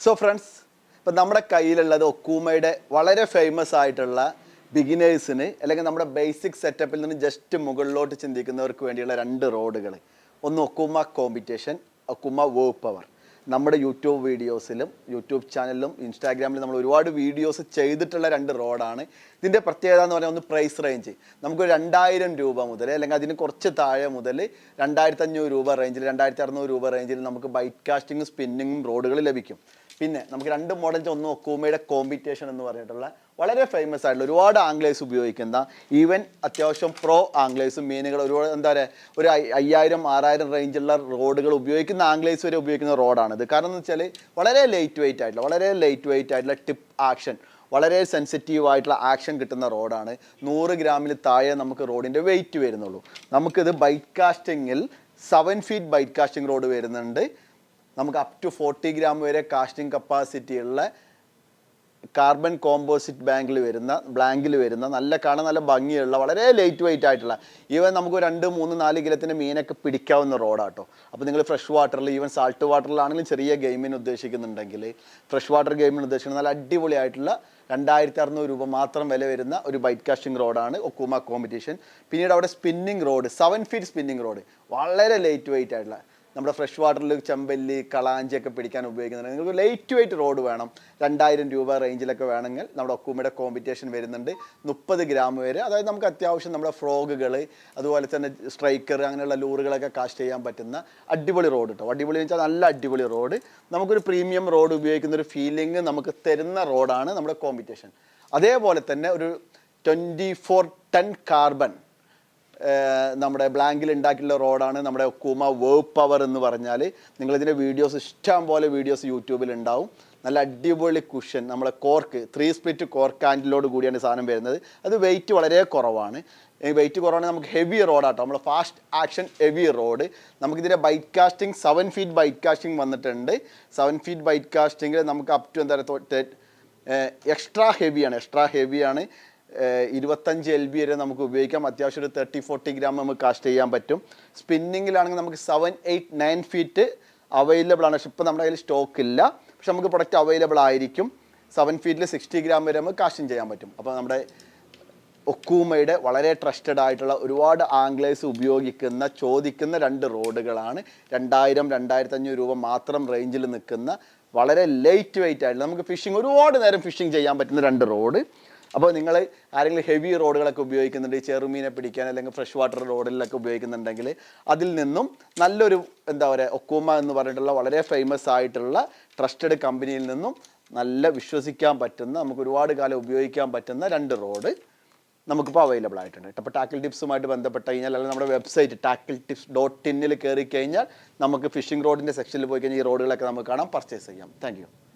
So friends ഇപ്പം നമ്മുടെ കയ്യിലുള്ളത് ഒക്കൂമയുടെ വളരെ ഫേമസ് ആയിട്ടുള്ള ബിഗിനേഴ്സിന് അല്ലെങ്കിൽ നമ്മുടെ ബേസിക് സെറ്റപ്പിൽ നിന്ന് ജസ്റ്റ് മുകളിലോട്ട് ചിന്തിക്കുന്നവർക്ക് വേണ്ടിയുള്ള രണ്ട് റോഡുകൾ ഒന്ന് Okuma competition Okuma word power നമ്മുടെ യൂട്യൂബ് വീഡിയോസിലും യൂട്യൂബ് ചാനലിലും ഇൻസ്റ്റാഗ്രാമിലും നമ്മൾ ഒരുപാട് വീഡിയോസ് ചെയ്തിട്ടുള്ള രണ്ട് റോഡാണ്. ഇതിന്റെ പ്രത്യേകത എന്ന് പറഞ്ഞാൽ ഒന്ന് പ്രൈസ് റേഞ്ച് നമുക്ക് രണ്ടായിരം രൂപ മുതൽ അല്ലെങ്കിൽ അതിന് കുറച്ച് താഴെ മുതൽ രണ്ടായിരത്തി അഞ്ഞൂറ് രൂപ റേഞ്ചിൽ രണ്ടായിരത്തി അറുന്നൂറ് രൂപ റേഞ്ചിൽ നമുക്ക് ബൈറ്റ് കാസ്റ്റിങ്ങും സ്പിന്നിങ്ങും റോഡുകൾ ലഭിക്കും. പിന്നെ നമുക്ക് രണ്ട് മോഡൽസ് ഒന്ന് ഒക്കൂമയുടെ കോമ്പറ്റീഷൻ എന്ന് പറഞ്ഞിട്ടുള്ള വളരെ ഫേമസ് ആയിട്ടുള്ള ഒരുപാട് ആംഗ്ലേഴ്സ് ഉപയോഗിക്കുന്ന ഈവൻ അത്യാവശ്യം പ്രോ ആംഗ്ലേഴ്സും മീനുകൾ ഒരുപാട് എന്താ പറയുക ഒരു അയ്- അയ്യായിരം ആറായിരം റേഞ്ചുള്ള റോഡുകൾ ഉപയോഗിക്കുന്ന ആംഗ്ലേഴ്സ് വരെ ഉപയോഗിക്കുന്ന റോഡാണിത് കാരണം എന്ന് വെച്ചാൽ വളരെ ലൈറ്റ് വെയിറ്റ് ആയിട്ടുള്ള വളരെ ലൈറ്റ് വെയിറ്റ് ആയിട്ടുള്ള ടിപ്പ് ആക്ഷൻ വളരെ സെൻസിറ്റീവ് ആയിട്ടുള്ള ആക്ഷൻ കിട്ടുന്ന റോഡാണ് നൂറ് ഗ്രാമിൽ താഴെ നമുക്ക് റോഡിന്റെ വെയിറ്റ് വരുന്നുള്ളൂ. നമുക്കിത് bait കാസ്റ്റിങ്ങിൽ seven feet bait casting rod വരുന്നുണ്ട്. നമുക്ക് അപ് ടു ഫോർട്ടി ഗ്രാം വരെ കാസ്റ്റിംഗ് കപ്പാസിറ്റി ഉള്ള കാർബൺ കോമ്പോസിറ്റ് ബാങ്കിൽ വരുന്ന ബ്ലാങ്കിൽ വരുന്ന നല്ല കാണാൻ നല്ല ഭംഗിയുള്ള വളരെ ലൈറ്റ് വെയിറ്റ് ആയിട്ടുള്ള ഈവൻ നമുക്ക് രണ്ട് മൂന്ന് നാല് കിലത്തിന്റെ മീനൊക്കെ പിടിക്കാവുന്ന റോഡാട്ടോ. അപ്പോൾ നിങ്ങൾ ഫ്രഷ് വാട്ടറിൽ ഈവൻ സാൾട്ട് വാട്ടറിലാണെങ്കിലും ചെറിയ ഗെയിമിന് ഉദ്ദേശിക്കുന്നുണ്ടെങ്കിൽ ഫ്രഷ് വാട്ടർ ഗെയിമിന് ഉദ്ദേശിക്കുന്ന നല്ല അടിപൊളിയായിട്ടുള്ള രണ്ടായിരത്തി അറുന്നൂറ് രൂപ മാത്രം വില വരുന്ന ഒരു ബൈറ്റ് കാസ്റ്റിംഗ് റോഡാണ് ഒക്കൂമ കോമ്പറ്റീഷൻ പിന്നീട് അവിടെ spinning rod seven feet spinning rod വളരെ ലൈറ്റ് വെയിറ്റ് ആയിട്ടുള്ള നമ്മുടെ ഫ്രഷ് വാട്ടറിൽ ചെമ്പല്ലി കളാഞ്ചിയൊക്കെ പിടിക്കാൻ ഉപയോഗിക്കുന്നുണ്ട്. നിങ്ങൾക്ക് ലൈറ്റ് വെയിറ്റ് റോഡ് വേണം. രണ്ടായിരം രൂപ റേഞ്ചിലൊക്കെ വേണമെങ്കിൽ നമ്മുടെ ഒക്കുമയുടെ കോമ്പറ്റീഷൻ വരുന്നുണ്ട്. മുപ്പത് ഗ്രാം വരെ. അതായത് നമുക്ക് അത്യാവശ്യം നമ്മുടെ ഫ്രോഗുകൾ അതുപോലെ തന്നെ സ്ട്രൈക്കർ അങ്ങനെയുള്ള ലൂറുകളൊക്കെ കാസ്റ്റ് ചെയ്യാൻ പറ്റുന്ന അടിപൊളി റോഡ് കേട്ടോ അടിപൊളി എന്ന് വെച്ചാൽ നല്ല അടിപൊളി റോഡ് നമുക്കൊരു പ്രീമിയം റോഡ് ഉപയോഗിക്കുന്ന ഒരു ഫീലിംഗ് നമുക്ക് തരുന്ന റോഡാണ് നമ്മുടെ കോമ്പറ്റീഷൻ അതേപോലെ തന്നെ ഒരു ട്വന്റി ഫോർ ടൺ കാർബൺ നമ്മുടെ ബ്ലാങ്കിൽ ഉണ്ടാക്കിയിട്ടുള്ള റോഡാണ് നമ്മുടെ കുമ വേവ് പവർ എന്ന് പറഞ്ഞാൽ നിങ്ങളിതിന്റെ വീഡിയോസ് ഇഷ്ടം പോലെ വീഡിയോസ് യൂട്യൂബിൽ ഉണ്ടാവും. നല്ല അടിപൊളി കുഷൻ നമ്മളെ കോർക്ക് ത്രീ സ്പ്ലിറ്റ് കോർക്ക് ആൻഡിലോട് കൂടിയാണ് സാധനം വരുന്നത്. അത് വെയിറ്റ് വളരെ കുറവാണ്. വെയിറ്റ് കുറവാണെങ്കിൽ നമുക്ക് ഹെവി റോഡാട്ടോ നമ്മൾ fast action heavy rod നമുക്കിതിന്റെ bait casting seven feet bait casting വന്നിട്ടുണ്ട്. സെവൻ ഫീറ്റ് ബൈറ്റ് കാസ്റ്റിംഗിൽ നമുക്ക് അപ് ടു എന്താ പറയുക എക്സ്ട്രാ ഹെവിയാണ് എക്സ്ട്രാ ഹെവിയാണ് ഇരുപത്തഞ്ച് എൽ ബി വരെ നമുക്ക് ഉപയോഗിക്കാം. അത്യാവശ്യം ഒരു തേർട്ടി ഫോർട്ടി ഗ്രാം നമുക്ക് കാസ്റ്റ് ചെയ്യാൻ പറ്റും. സ്പിന്നിങ്ങിലാണെങ്കിൽ നമുക്ക് seven eight nine feet available ആണ്. പക്ഷെ ഇപ്പം നമ്മുടെ കയ്യിൽ സ്റ്റോക്ക് ഇല്ല. പക്ഷെ നമുക്ക് പ്രൊഡക്റ്റ് അവൈലബിൾ ആയിരിക്കും. സെവൻ ഫീറ്റിൽ സിക്സ്റ്റി ഗ്രാം വരെ നമുക്ക് കാസ്റ്റിംഗ് ചെയ്യാൻ പറ്റും. അപ്പോൾ നമ്മുടെ ഒക്കൂമയുടെ വളരെ ട്രസ്റ്റഡ് ആയിട്ടുള്ള ഒരുപാട് ആംഗ്ലേഴ്സ് ഉപയോഗിക്കുന്ന ചോദിക്കുന്ന രണ്ട് റോഡുകളാണ്. രണ്ടായിരം രണ്ടായിരത്തി അഞ്ഞൂറ് രൂപ മാത്രം റേഞ്ചിൽ നിൽക്കുന്ന വളരെ ലൈറ്റ് വെയിറ്റ് ആയിട്ടുള്ള നമുക്ക് ഫിഷിംഗ് ഒരുപാട് നേരം ഫിഷിംഗ് ചെയ്യാൻ പറ്റുന്ന രണ്ട് റോഡ്. അപ്പോൾ നിങ്ങൾ ആരെങ്കിലും ഹെവി റോഡുകളൊക്കെ ഉപയോഗിക്കുന്നുണ്ട് ചെറുമീനെ പിടിക്കാൻ അല്ലെങ്കിൽ ഫ്രഷ് വാട്ടർ റോഡിലൊക്കെ ഉപയോഗിക്കുന്നുണ്ടെങ്കിൽ അതിൽ നിന്നും നല്ലൊരു എന്താ പറയുക ഒക്കൂമ എന്ന് പറഞ്ഞിട്ടുള്ള വളരെ ഫേമസ് ആയിട്ടുള്ള ട്രസ്റ്റഡ് കമ്പനിയിൽ നിന്നും നല്ല വിശ്വസിക്കാൻ പറ്റുന്ന നമുക്ക് ഒരുപാട് കാലം ഉപയോഗിക്കാൻ പറ്റുന്ന രണ്ട് റോഡ് നമുക്കിപ്പോൾ അവൈലബിൾ ആയിട്ടുണ്ട്. അപ്പോൾ ടാക്കിൾ ടിപ്സുമായിട്ട് ബന്ധപ്പെട്ട് കഴിഞ്ഞാൽ അല്ലെങ്കിൽ നമ്മുടെ വെബ്സൈറ്റ് ടാക്കിൾ ടിപ്സ് ഡോട്ട് ഇന്നിൽ കയറി കഴിഞ്ഞാൽ നമുക്ക് ഫിഷിംഗ് റോഡിന്റെ സെക്ഷനിൽ പോയി കഴിഞ്ഞാൽ ഈ റോഡുകളൊക്കെ നമുക്ക് കാണാം പർച്ചേസ് ചെയ്യാം. താങ്ക്